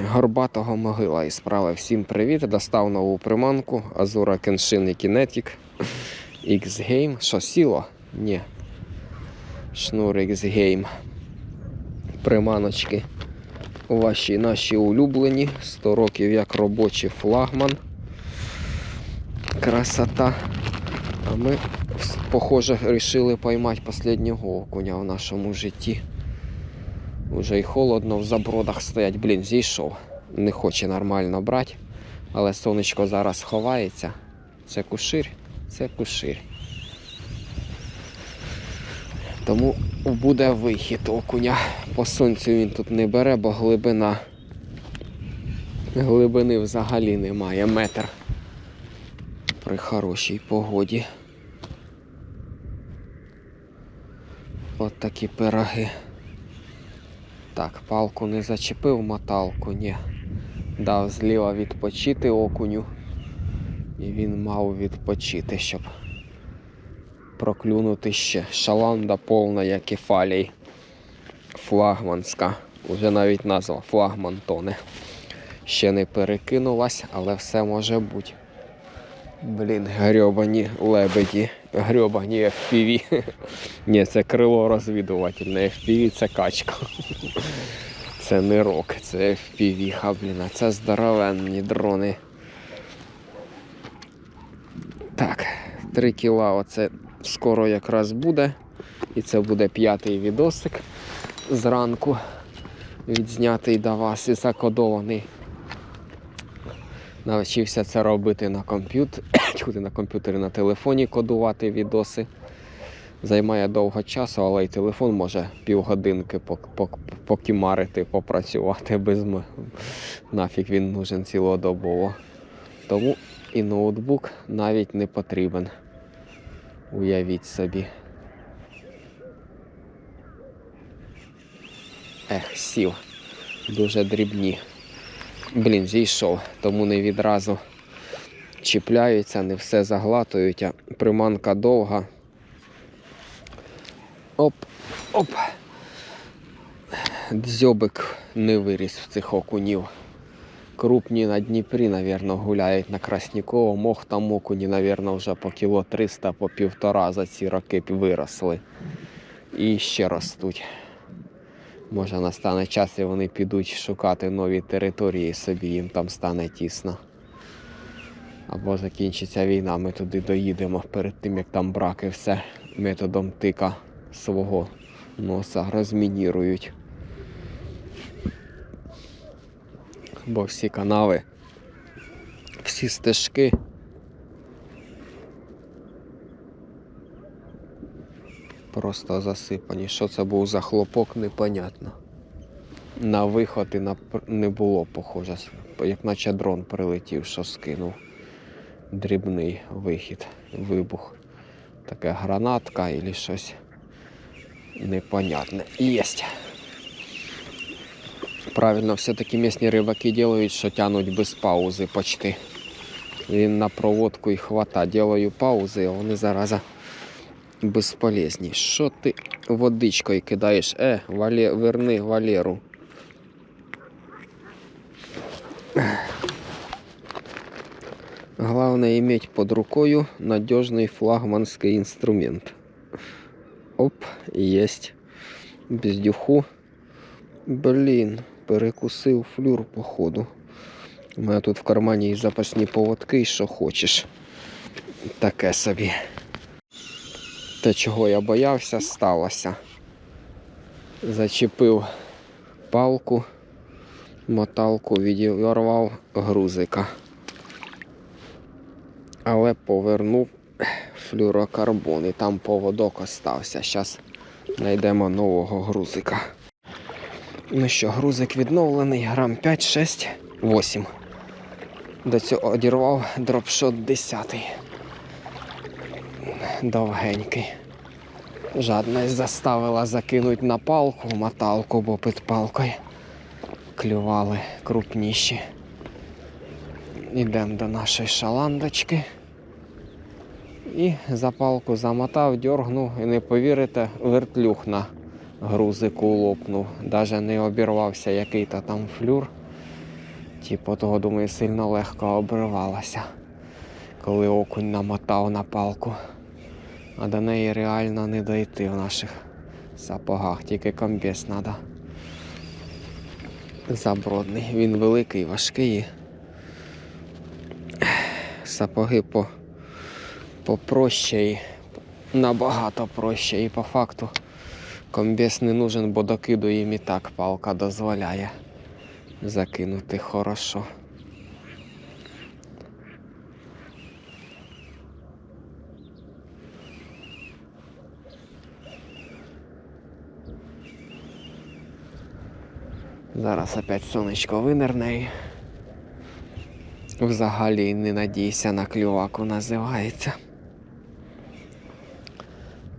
горбатого могила і справи. Всім привіт! Достав нову приманку Azura Kenshin і Kinetic X-Game. Що сіло? Ні. Шнур X-Game. Приманочки. Ваші наші улюблені. 100 років як робочий флагман. Красота. А ми, похоже, вирішили поймати останнього окуня в нашому житті. Уже й холодно в забродах стоять. Блін, зійшов. Не хоче нормально брати. Але сонечко зараз ховається. Це кушир, це кушир. Тому буде вихід окуня. По сонцю він тут не бере, бо глибина. Глибини взагалі немає. Метр. При хорошій погоді. От такі пироги. Так, палку не зачепив моталку, ні. Дав зліва відпочити окуню. І він мав відпочити, щоб проклюнути ще. Шаланда повна, як і фалій. Флагманська. Уже навіть назва флагман тоне. Ще не перекинулась, але все може бути. Блін, грьобані лебеді, грьобані FPV. Ні, це крило розвідувательне, FPV це качка. Це не рок, це FPV, блін, а це здоровенні дрони. Так, 3 кіла оце скоро якраз буде. І це буде п'ятий відосик зранку. Відзнятий до вас і закодований. Навчився це робити на комп'ютері, Тьху, на комп'ютері на телефоні кодувати відоси. Займає довго часу, але й телефон може півгодинки пок- пок- покімарити, попрацювати без нафіг він нужен цілодобово. Тому і ноутбук навіть не потрібен. Уявіть собі. Ех, сів. Дуже дрібні. Блін, зійшов, тому не відразу чіпляються, не все заглатують, а приманка довга. Оп, оп. Дзьобик не виріс в цих окунів. Крупні на Дніпрі, навірно, гуляють на Красніково. Мох там окуні, навірно, вже по кіло 300, по півтора за ці роки виросли. І ще ростуть. Може настане час і вони підуть шукати нові території собі, їм там стане тісно. Або закінчиться війна, ми туди доїдемо перед тим, як там браки все методом тика свого носа розмінірують. Бо всі канави, всі стежки просто засипані. Що це був за хлопок, непонятно. На виход і на не було похоже, як наче дрон прилетів, що скинув. Дрібний вихід, вибух. Таке гранатка або щось непонятне. Єсть. Правильно, все-таки місні рибаки делають, що тянуть без паузи почти. Він на проводку і хвата. Делаю паузи, а вони зараза безполезні. Що ти водичкою кидаєш? Е, Вале... верни Валеру. Главное иметь под рукою надежный флагманский инструмент. Оп, есть. Без дюху. Блін, перекусив флюр походу. У мене тут в кармані і запасні поводки, і що хочеш. Таке собі. Те, чого я боявся, сталося. Зачепив палку, моталку, відірвав грузика. Але повернув флюрокарбон і там поводок остався. Зараз знайдемо нового грузика. Ну що, грузик відновлений, грам 5, 6, 8. До цього одірвав дропшот 10. Довгенький. Жадність заставила закинути на палку, моталку, бо під палкою клювали крупніші. Йдемо до нашої шаландочки. І за палку замотав, дьоргнув і не повірите, вертлюг на грузику лопнув. Даже не обірвався який-то там флюр. Типу того, думаю, сильно легко обривалася, коли окунь намотав на палку. А до неї реально не дойти в наших сапогах, тільки комбез треба. Забродний. Він великий, важкий. Сапоги по, попроще і набагато проще. І по факту комбез не нужен, бо докиду їм і так палка дозволяє закинути хорошо. Зараз опять сонечко винирне. І Взагалі не надійся на клюваку називається.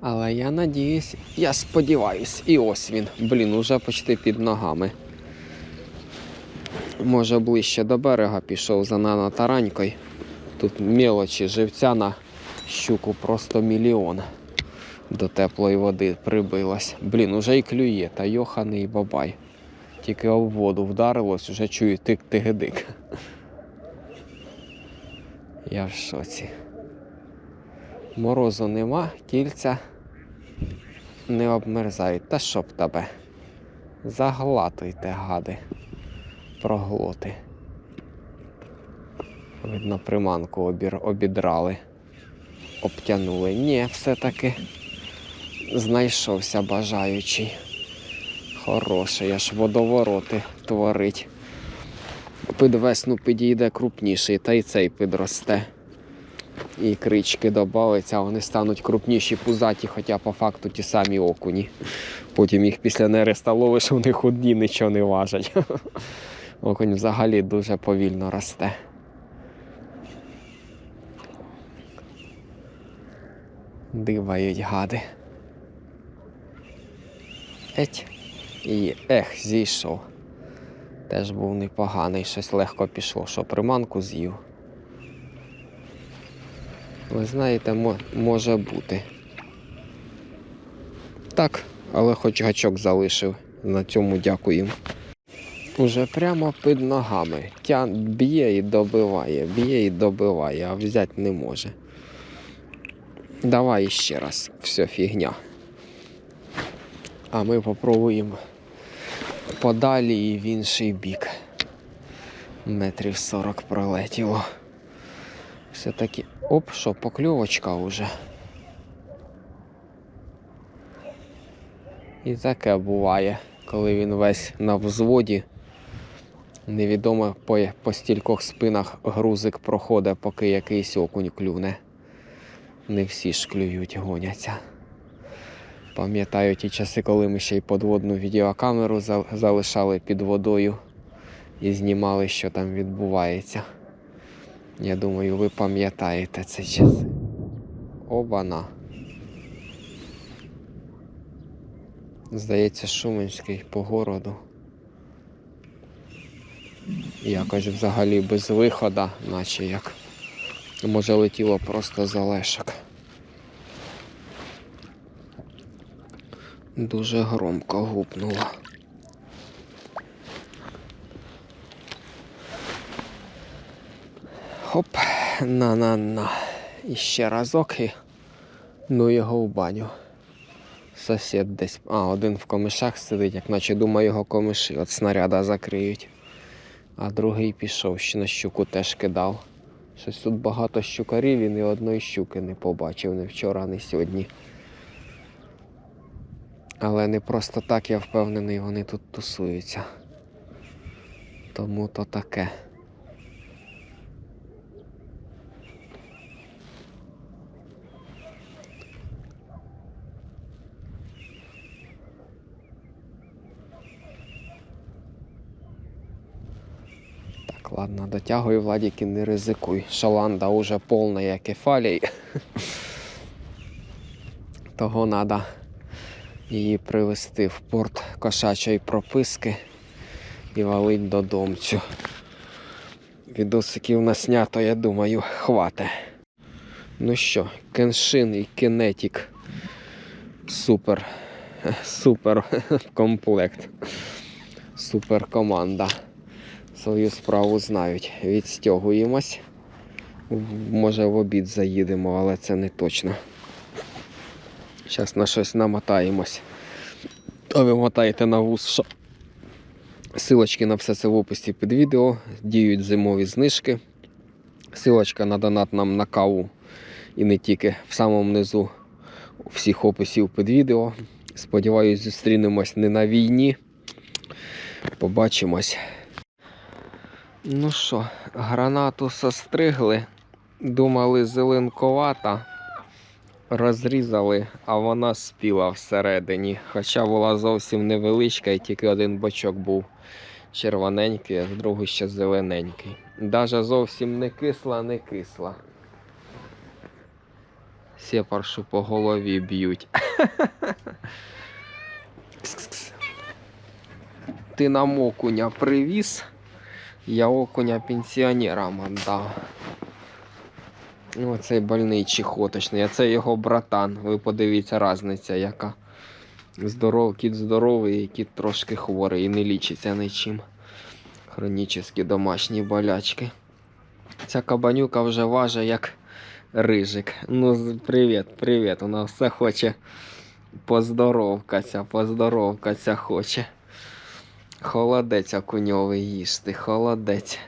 Але я надіюсь, я сподіваюсь, і ось він. Блін, уже почти під ногами. Може ближче до берега пішов за нанотаранькою. Тут мелочі живця на щуку просто мільйон. До теплої води прибилось. Блін, уже й клює, та йоханий бабай. Тільки об воду вдарилось, уже чую тик-тигидик. Я в шоці. Морозу нема, кільця не обмерзають. Та щоб тебе. Заглатуйте, гади. Проглоти. Видно, приманку обір... обідрали, обтянули. Ні, все-таки знайшовся бажаючий. Хороший, аж водовороти творить. Під весну підійде крупніший, та й цей підросте. І крички додаються, вони стануть крупніші, пузаті, хоча по факту ті самі окуні. Потім їх після нереста ловиш, вони худні, нічого не важать. Окунь взагалі дуже повільно росте. Дивають гади. Еть. І ех, зійшов. Теж був непоганий, щось легко пішло, що приманку з'їв. Ви знаєте, може бути. Так, але хоч гачок залишив. На цьому дякуємо. Уже прямо під ногами. Тян б'є і добиває, б'є і добиває, а взяти не може. Давай ще раз, все фігня. А ми попробуємо подалі і в інший бік. Метрів 40 пролетіло. Все-таки оп, що покльовочка уже. І таке буває, коли він весь на взводі. Невідомо по, по стількох спинах грузик проходить, поки якийсь окунь клюне. Не всі ж клюють, гоняться. Пам'ятаю ті часи, коли ми ще й подводну відеокамеру залишали під водою і знімали, що там відбувається. Я думаю, ви пам'ятаєте цей час. Обана. Здається, Шуменський по городу. Якось взагалі без виходу, наче як. Може летіло просто за лешок. Дуже громко гупнуло. Хоп, на-на-на. І ще разок і ну його в баню. Сусід десь. А, один в комишах сидить, як наче думаю, його комиші от снаряда закриють. А другий пішов, ще на щуку теж кидав. Щось тут багато щукарів і ні одної щуки не побачив ні вчора, ні сьогодні. Але не просто так, я впевнений, вони тут тусуються. Тому то таке. Так, ладно, дотягуй, Владик, і не ризикуй. Шаланда уже повна, як кефалій. Того треба її привезти в порт кошачої прописки і валить додомцю. Відосиків наснято, я думаю, хвате. Ну що, кеншин і кінетік. Супер. Супер комплект. Супер команда. свою справу знають. Відстягуємось. Може в обід заїдемо, але це не точно. Зараз на щось намотаємось. А ви мотаєте на вуз, що Силочки на все це в описі під відео. Діють зимові знижки. Силочка на донат нам на каву і не тільки в самому низу всіх описів під відео. Сподіваюсь, зустрінемось не на війні. Побачимось. Ну що, гранату состригли. Думали зеленковата. Розрізали, а вона спіла всередині. Хоча була зовсім невеличка і тільки один бочок був червоненький, а другий ще зелененький. Даже зовсім не кисла, не кисла. Сепаршу по голові б'ють. Ти нам окуня привіз, я окуня пенсіонерам віддав. Ну, цей больний чехоточний, а це його братан. Ви подивіться, різниця яка. Здоров, кіт здоровий, і кіт трошки хворий і не лічиться нічим. Хронічні домашні болячки. Ця кабанюка вже важить як рижик. Ну, привіт, привіт. Вона все хоче поздоровкатися, поздоровкатися хоче. Холодець окуньовий їсти, холодець.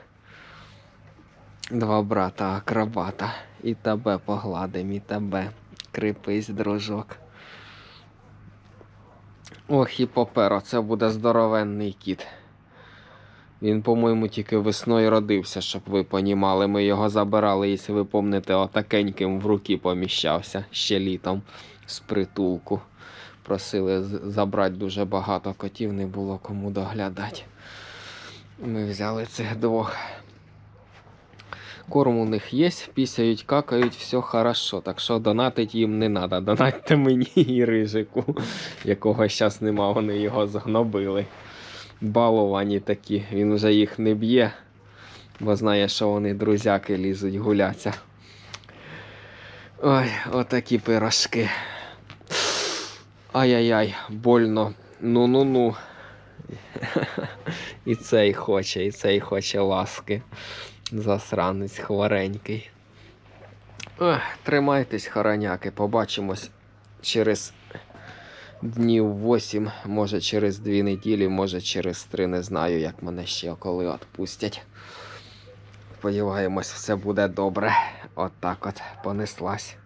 Два брата акробата. І тебе погладим, і тебе. Кріпись, дружок. Ох, і поперо, це буде здоровенний кіт. Він, по-моєму, тільки весною родився, щоб ви понімали. Ми його забирали, якщо ви пам'ятаєте, отакеньким в руки поміщався ще літом з притулку. Просили забрати дуже багато котів, не було кому доглядати. Ми взяли цих двох. Корм у них є, пісяють, какають, все хорошо. Так що донатить їм не треба. Донатьте мені і рижику, якого зараз нема, вони його згнобили. Баловані такі, він вже їх не б'є, бо знає, що вони друзяки лізуть гуляться. Ой, отакі пирожки. Ай-яй-яй, больно. Ну-ну-ну. І цей хоче, і цей хоче ласки. Засранець хворенький. Ех, тримайтесь, хороняки, побачимось через днів 8, може через 2 неділі, може через 3, не знаю, як мене ще коли відпустять. Сподіваємось, все буде добре. От так от понеслась.